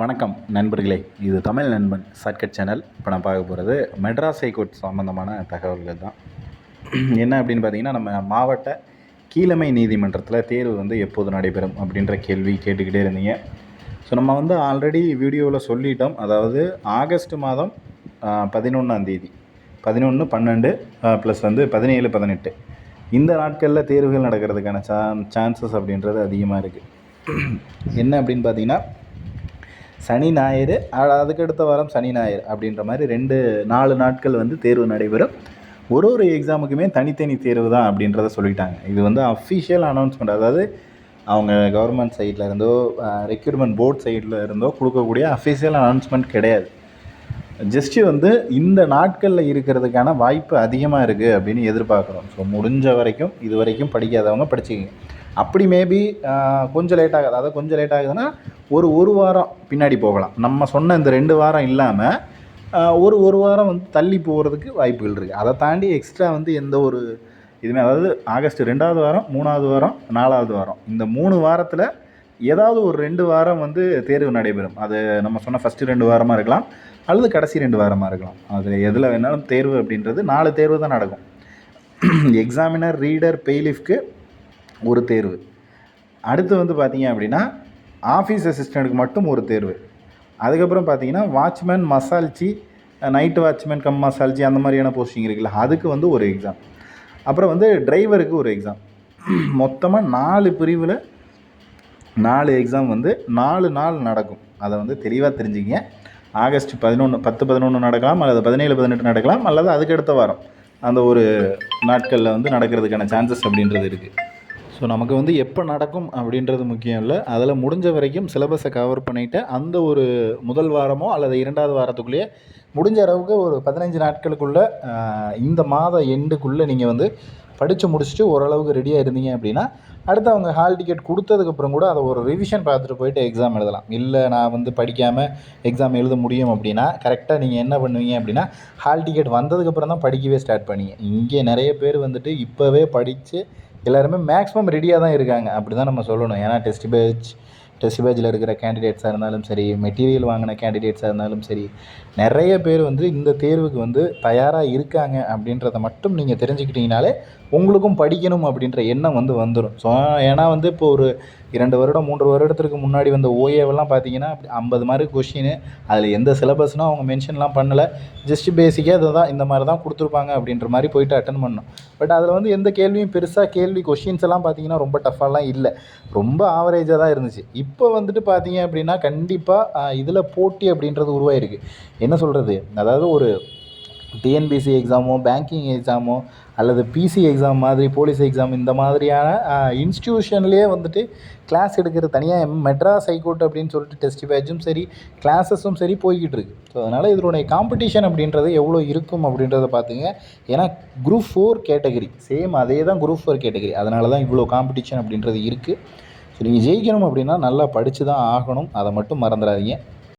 வணக்கம் நண்பர்களே. இது தமிழ் நண்பன் சர்க்கட் சேனல். இப்போ நான் பார்க்க போகிறது மெட்ராஸ் ஹைகோர்ட் சம்மந்தமான தகவல்கள் தான். என்ன அப்படின்னு பார்த்தீங்கன்னா நம்ம மாவட்ட கீழமை நீதிமன்றத்தில் தேர்வு வந்து எப்போது நடைபெறும் அப்படின்ற கேள்வி கேட்டுக்கிட்டே இருந்தீங்க. ஸோ நம்ம வந்து ஆல்ரெடி வீடியோவில் சொல்லிட்டோம். அதாவது ஆகஸ்ட் மாதம் பதினொன்றாம் தேதி. பதினொன்று பன்னெண்டு ப்ளஸ் வந்து பதினேழு பதினெட்டு. இந்த நாட்களில் தேர்வுகள் நடக்கிறதுக்கான சான் சான்சஸ் அப்படின்றது அதிகமாக இருக்குது என்ன அப்படின்னு பார்த்தீங்கன்னா சனி ஞாயிறு அதுக்கடுத்த வாரம் சனி ஞாயிறு அப்படின்ற மாதிரி ரெண்டு நாலு நாட்கள் வந்து தேர்வு நடைபெறும். ஒரு ஒரு எக்ஸாமுக்குமே தனித்தனி தேர்வு தான் அப்படின்றத சொல்லிட்டாங்க. இது வந்து அஃபிஷியல் அனௌன்ஸ்மெண்ட் அதாவது அவங்க கவர்மெண்ட் சைடில் இருந்தோ ரெக்யூட்மெண்ட் போர்ட் சைடில் இருந்தோ கொடுக்கக்கூடிய அஃபிஷியல் அனௌன்ஸ்மெண்ட் கிடையாது. ஜஸ்ட் வந்து இந்த நாட்களில் இருக்கிறதுக்கான வாய்ப்பு அதிகமாக இருக்குது அப்படின்னு எதிர்பார்க்குறோம். ஸோ முடிஞ்ச வரைக்கும் இது வரைக்கும் படிக்காதவங்க படிச்சுக்கிங்க. அப்படி மேபி கொஞ்சம் லேட் ஆகுது. அதாவது கொஞ்சம் லேட் ஆகுதுன்னா ஒரு ஒரு வாரம் பின்னாடி போகலாம். நம்ம சொன்ன இந்த ரெண்டு வாரம் இல்லாமல் ஒரு ஒரு வாரம் வந்து தள்ளி போகிறதுக்கு வாய்ப்புகள் இருக்குது அதை தாண்டி எக்ஸ்ட்ரா வந்து எந்த ஒரு இதுவுமே அதாவது ஆகஸ்ட் ரெண்டாவது வாரம் மூணாவது வாரம் நாலாவது வாரம். இந்த மூணு வாரத்தில் ஏதாவது ஒரு ரெண்டு வாரம் வந்து தேர்வு நடைபெறும். அது நம்ம சொன்ன ஃபஸ்ட்டு ரெண்டு வாரமாக இருக்கலாம் அல்லது கடைசி ரெண்டு வாரமாக இருக்கலாம். அது எதில் வேணாலும் தேர்வு அப்படின்றது நாலு தேர்வு தான் நடக்கும். எக்ஸாமினர் ரீடர் பெய்லிஃப்க்கு ஒரு தேர்வு. அடுத்து வந்து பார்த்தீங்க அப்படின்னா ஆஃபீஸ் அசிஸ்டண்ட்டுக்கு மட்டும் ஒரு தேர்வு. அதுக்கப்புறம் பார்த்தீங்கன்னா வாட்ச்மேன் மசால்ச்சி நைட்டு வாட்ச்மேன் கம் மசால்ச்சி அந்த மாதிரியான போஸ்டிங் இருக்குல்ல அதுக்கு வந்து ஒரு எக்ஸாம் அப்புறம் வந்து டிரைவருக்கு ஒரு எக்ஸாம் மொத்தமாக நாலு பிரிவில் நாலு எக்ஸாம் வந்து நாலு நாள் நடக்கும். அதை வந்து தெளிவாக தெரிஞ்சுங்க ஆகஸ்ட் பதினொன்று பத்து பதினொன்று நடக்கலாம் அல்லது பதினேழு பதினெட்டு நடக்கலாம் அல்லது அதுக்கடுத்த வாரம் அந்த ஒரு நாட்களில் வந்து நடக்கிறதுக்கான சான்சஸ் அப்படின்றது இருக்குது ஸோ நமக்கு வந்து எப்போ நடக்கும் அப்படின்றது முக்கியம் இல்லை. அதில் முடிஞ்ச வரைக்கும் சிலபஸை கவர் பண்ணிவிட்டு அந்த ஒரு முதல் வாரமோ அல்லது இரண்டாவது வாரத்துக்குள்ளேயே முடிஞ்ச அளவுக்கு ஒரு பதினஞ்சு நாட்களுக்குள்ளே இந்த மாத எண்டுக்குள்ளே நீங்கள் வந்து படித்து முடிச்சுட்டு ஓரளவுக்கு ரெடியாக இருந்தீங்க அப்படின்னா அடுத்து அவங்க ஹால் டிக்கெட் கொடுத்ததுக்கப்புறம் கூட அதை ஒரு ரிவிஷன் பார்த்துட்டு போயிட்டு எக்ஸாம் எழுதலாம். இல்லை நான் வந்து படிக்காமல் எக்ஸாம் எழுத முடியும் அப்படின்னா கரெக்டாக நீங்கள் என்ன பண்ணுவீங்க அப்படின்னா ஹால் டிக்கெட் வந்ததுக்கப்புறம் தான் படிக்கவே ஸ்டார்ட் பண்ணீங்க இங்கே நிறைய பேர் வந்துட்டு இப்போவே படித்து எல்லாருமே மேக்ஸிமம் ரெடியாக தான் இருக்காங்க. அப்படி தான் நம்ம சொல்லணும். ஏன்னா டெஸ்ட் பேட்ச் டெஸ்ட் இருக்கிற கேண்டிடேட்ஸாக இருந்தாலும் சரி மெட்டீரியல் வாங்கின கேண்டிடேட்ஸாக இருந்தாலும் சரி நிறைய பேர் வந்து இந்த தேர்வுக்கு வந்து தயாராக இருக்காங்க அப்படின்றத மட்டும் நீங்கள் தெரிஞ்சுக்கிட்டீங்கனாலே உங்களுக்கும் படிக்கணும் அப்படின்ற எண்ணம் வந்து வந்துடும் ஸோ ஏன்னா வந்து இப்போ ஒரு இரண்டு வருடம் மூன்று வருடத்திற்கு முன்னாடி வந்த ஓஏவெல்லாம் பார்த்தீங்கன்னா ஐம்பது மார்க் கொஷின் அதில் எந்த சிலபஸ்னால் அவங்க மென்ஷன்லாம் பண்ணலை. ஜஸ்ட் பேசிக்காக அதை தான் இந்த மாதிரி தான் கொடுத்துருப்பாங்க அப்படின்ற மாதிரி போயிட்டு அட்டன் பண்ணோம். பட் அதில் வந்து எந்த கேள்வியும் பெருசாக கேள்வி கொஷின்ஸ் எல்லாம் பார்த்தீங்கன்னா ரொம்ப டஃபாலாம் இல்லை. ரொம்ப ஆவரேஜாக தான் இருந்துச்சு. இப்போ இப்போ வந்துட்டு பார்த்தீங்க அப்படின்னா கண்டிப்பாக இதில் போட்டி அப்படின்றது உருவாயிருக்கு. என்ன சொல்கிறது அதாவது ஒரு டிஎன்பிசி எக்ஸாமோ பேங்கிங் எக்ஸாமோ அல்லது பிசி எக்ஸாம் மாதிரி போலீஸ் எக்ஸாம் இந்த மாதிரியான இன்ஸ்டியூஷன்லேயே வந்துட்டு கிளாஸ் எடுக்கிற தனியாக மெட்ராஸ் ஹைகோர்ட் அப்படின்னு சொல்லிட்டு டெஸ்ட் பேட்சும் சரி கிளாஸஸும் சரி போய்கிட்டு இருக்கு. ஸோ அதனால் இதனுடைய காம்படிஷன் அப்படின்றது எவ்வளோ இருக்கும் அப்படின்றத பார்த்துங்க ஏன்னா குரூப் ஃபோர் கேட்டகரி சேம் அதே தான் குரூப் ஃபோர் கேட்டகரி அதனால தான் இவ்வளோ காம்படிஷன் அப்படின்றது இருக்குது நீங்கள் ஜெயிக்கணும் அப்படின்னா நல்லா படித்து தான் ஆகணும். அதை மட்டும் மறந்துடாதீங்க.